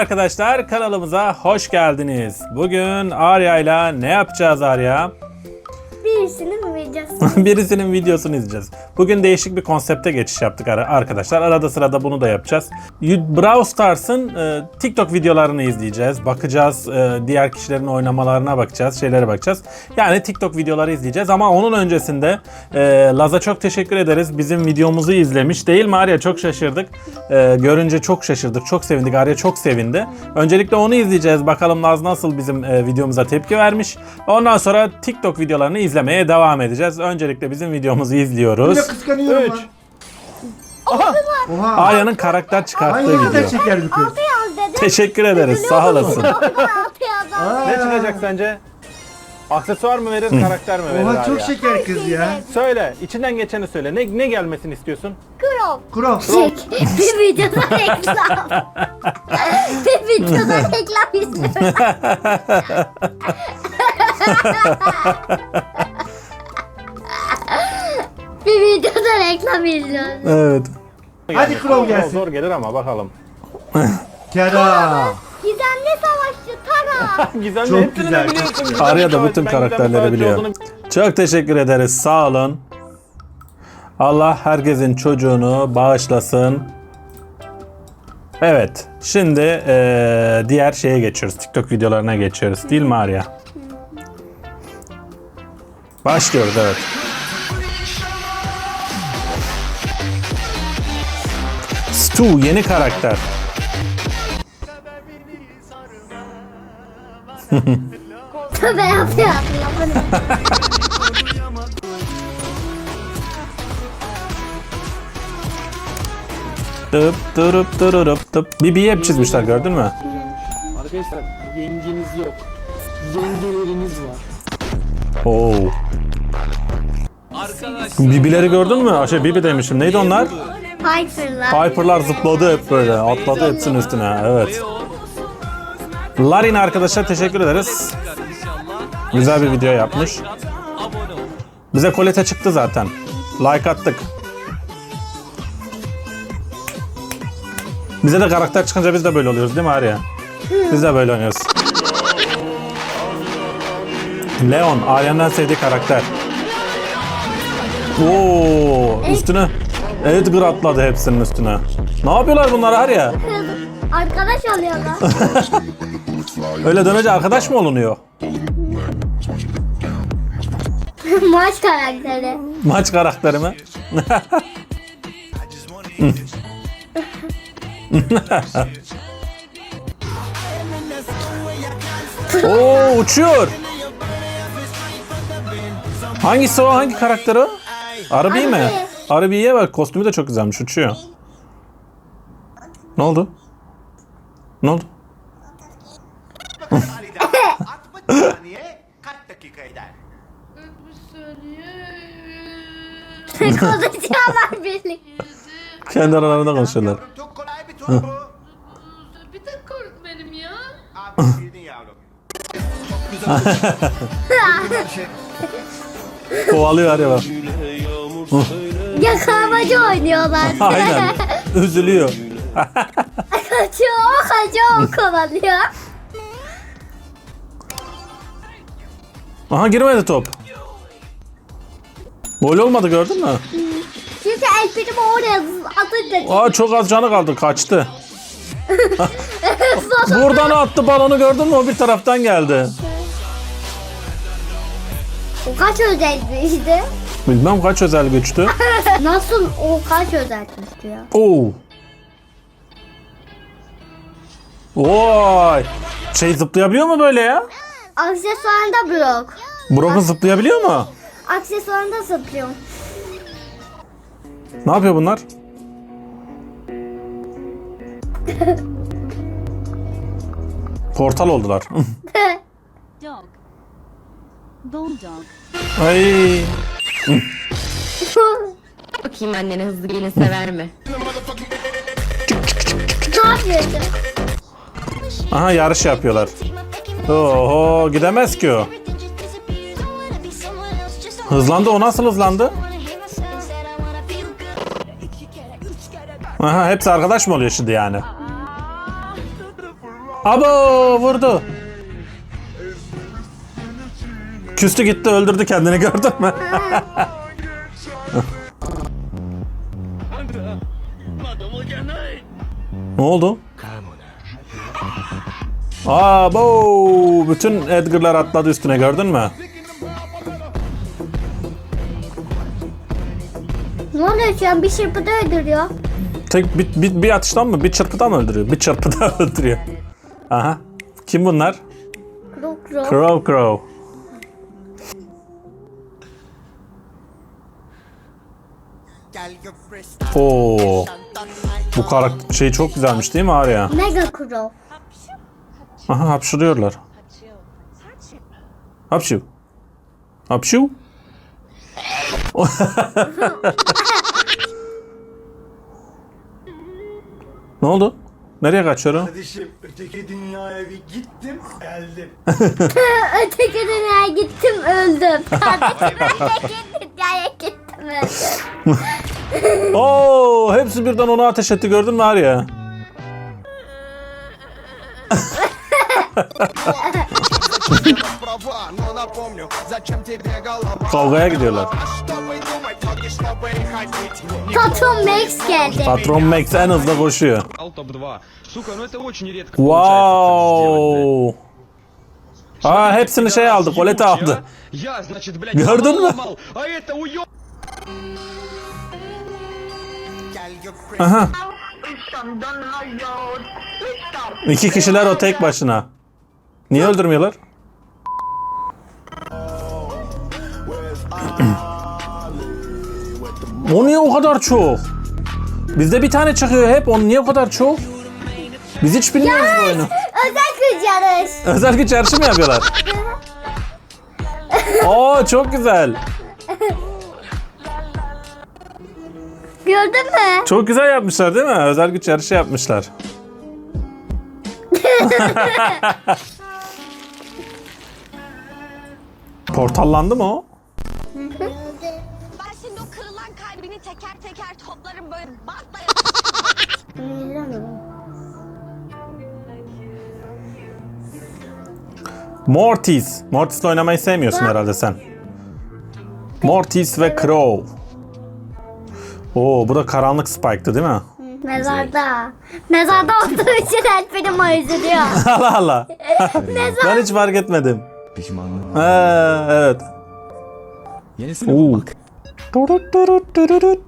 arkadaşlar kanalımıza hoş geldiniz. Bugün Arya ile ne yapacağız Arya? Birisinin videosu. Birisinin videosunu izleyeceğiz. Bugün değişik bir konsepte geçiş yaptık ar- arkadaşlar. Arada sırada bunu da yapacağız. Brawl Stars'ın e, TikTok videolarını izleyeceğiz. Bakacağız, e, diğer kişilerin oynamalarına bakacağız, şeylere bakacağız. Yani TikTok videoları izleyeceğiz ama onun öncesinde e, Laz'a çok teşekkür ederiz. Bizim videomuzu izlemiş değil mi Arya? Çok şaşırdık. E, görünce çok şaşırdık, çok sevindik. Arya çok sevindi. Öncelikle onu izleyeceğiz. Bakalım Laz nasıl bizim e, videomuza tepki vermiş. Ondan sonra TikTok videolarını izlemeye devam edeceğiz. Öncelikle bizim videomuzu izliyoruz. Ne kıskanıyorum Üç. lan. Oha. Arya'nın karakter çıkarttığı kadar video. Altı yaz dedi. Teşekkür ederiz. Sağ olasın. Altı yaz. Aa. Ne çıkacak sence? Aksesuar mı verir, karakter mi verir Oha çok şeker kız ya. Söyle, içinden geçeni söyle. Ne ne gelmesini istiyorsun? Krom. Krom. Çek. Bir videoda reklam. bir videoda reklam istiyorum. Bir videoda reklam izliyorum. Evet. Hadi Krom gelsin. Zor gelir ama bakalım. Kera. Gizemli savaşçı Tara. Gizemli Çok hepsini güzel, biliyorsun. Gizemli Arya da bütün Ben Gizemli karakterleri savaşçı biliyor. olduğunu- Çok teşekkür ederiz. Sağ olun. Allah herkesin çocuğunu bağışlasın. Evet. Şimdi eee, diğer şeye geçiyoruz. TikTok videolarına geçiyoruz. Değil mi Arya? Başlıyoruz evet. Stu yeni karakter. Tövbe yapıyor hatırlamadım. Tıp tırıp tırırıp tıp. Bibi'yi hep çizmişler gördün mü? Arkadaşlar yengeniz yok. Yengeleriniz var. Oo. Bibileri gördün mü? Şey Bibi demişim. Neydi onlar? Piper'lar. Piper'lar zıpladı hep böyle. Atladı hepsinin üstüne. Evet. Larin arkadaşlar teşekkür ederiz. Güzel bir video yapmış. Bize kolete çıktı zaten. Like attık. Bize de karakter çıkınca biz de böyle oluyoruz değil mi Arya? Biz de böyle oynuyoruz. Leon, Arya'nın sevdiği karakter. Oo, üstüne Edgar atladı hepsinin üstüne. Ne yapıyorlar bunlar Arya? Arkadaş oluyorlar. Öyle dönünce arkadaş mı olunuyor? Maç karakteri. Maç karakteri mi? Oo uçuyor. Hangisi o? Hangi karakter o? Arabi mi? Arabi. Arabi'ye bak kostümü de çok güzelmiş uçuyor. Ne oldu? Ne oldu? 60 saniye kaç dakika eder? Konuşuyorlar birlikte. Kendi aralarında konuşuyorlar. Yavrum çok kolay bir soru bu. Bir tek ya. Abi bildin yavrum. Kovalıyor Arya bak. Yakalamacı oynuyorlar. Aynen. Üzülüyor. kaçıyor, o kaçıyor, o kovalıyor. Aha girmedi top. Gol olmadı gördün mü? Çünkü el birimi oraya atınca Aa çok az canı kaldı kaçtı. Buradan attı balonu gördün mü? O bir taraftan geldi. o kaç özelmişti? Bilmem kaç özel güçtü. Nasıl o kaç özelmişti ya? Oo. Vay. Şey zıplayabiliyor mu böyle ya? Aksesuarında blok. Brock'un zıplayabiliyor mu? Aksesuarında zıplıyor. Ne yapıyor bunlar? Portal oldular. Dog. Bulldog. Ay. Bakayım annene hızlı gelin sever mi? ne yapıyordu? Aha yarış yapıyorlar. Oho gidemez ki o. Hızlandı o nasıl hızlandı? Aha hepsi arkadaş mı oluyor şimdi yani? Abo vurdu. Küstü gitti öldürdü kendini gördün mü? ne oldu? Abo bütün Edgar'lar atladı üstüne gördün mü? Ne oluyor şu an? Bir şırpıda öldürüyor. Tek bir, bir, bir atıştan mı? Bir çırpıda mı öldürüyor? Bir çırpıda öldürüyor. Aha. Kim bunlar? Krok krok. Crow Crow. Oo. Bu karakter şey çok güzelmiş değil mi Arya? Mega krok. Aha hapşırıyorlar. Hapşu. Hapşu. ne oldu? Nereye kaçıyor o? Kardeşim öteki dünyaya bir gittim geldim. Öteki dünyaya gittim öldüm. Kardeşim öteki öldüm. Oo, hepsi birden ona ateş etti gördün mü Arya? Kavgaya gidiyorlar. Patron Max geldi. Patron Max en hızlı koşuyor. Wow. Aa hepsini şey aldı, kolete aldı. Gördün mü? Aha. İki kişiler o tek başına. Niye öldürmüyorlar? o niye o kadar çok? Bizde bir tane çıkıyor hep. Onun niye o kadar çok? Biz hiç bilmiyoruz bu oyunu. Özel kız yarış. Özel güç yarışı mı yapıyorlar? Oo çok güzel. Gördün mü? Çok güzel yapmışlar değil mi? Özel güç yarışı yapmışlar. Portallandı mı o? Ben şimdi o kırılan kalbini teker teker toplarım böyle bantla Mortis. Mortis'le oynamayı sevmiyorsun herhalde sen. Mortis ve Crow. Oo bu da karanlık Spike'tı değil mi? Mezarda. Mezarda olduğu için Alper'im o üzülüyor. Allah Allah. ben hiç fark etmedim. Ee, evet. Oo. Turut turut turut.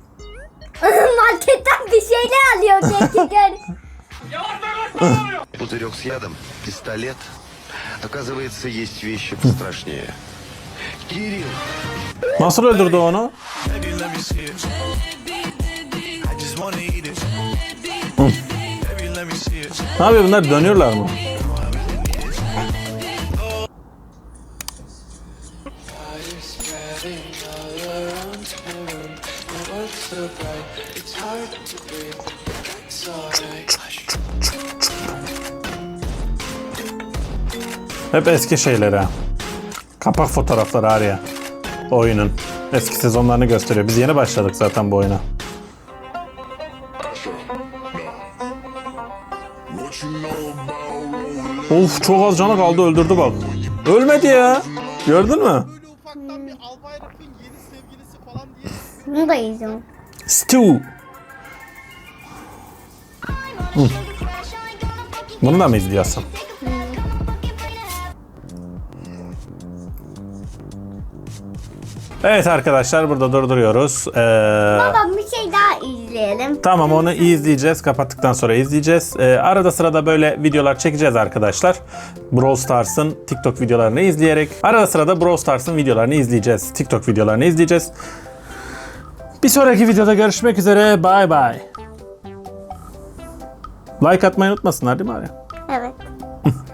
Marketten bir şeyler alıyor tek gör. Пузырек с ядом, пистолет. Оказывается, есть вещи пострашнее. Кирилл, Nasıl öldürdü onu? Ne yapıyor bunlar? Dönüyorlar mı? Hep eski şeyler ha. Kapak fotoğrafları Arya. Oyunun. Eski sezonlarını gösteriyor. Biz yeni başladık zaten bu oyuna. Of çok az canı kaldı öldürdü bak. Ölmedi ya. Gördün mü? Bunu da izliyorum. Stu. Bunu da mı izliyorsun? Evet arkadaşlar burada durduruyoruz. Ee, Baba bir şey izleyelim. Tamam onu izleyeceğiz. Kapattıktan sonra izleyeceğiz. Ee, arada sırada böyle videolar çekeceğiz arkadaşlar. Brawl Stars'ın TikTok videolarını izleyerek. Arada sırada Brawl Stars'ın videolarını izleyeceğiz. TikTok videolarını izleyeceğiz. Bir sonraki videoda görüşmek üzere. Bye bye. Like atmayı unutmasınlar değil mi Arya? Evet.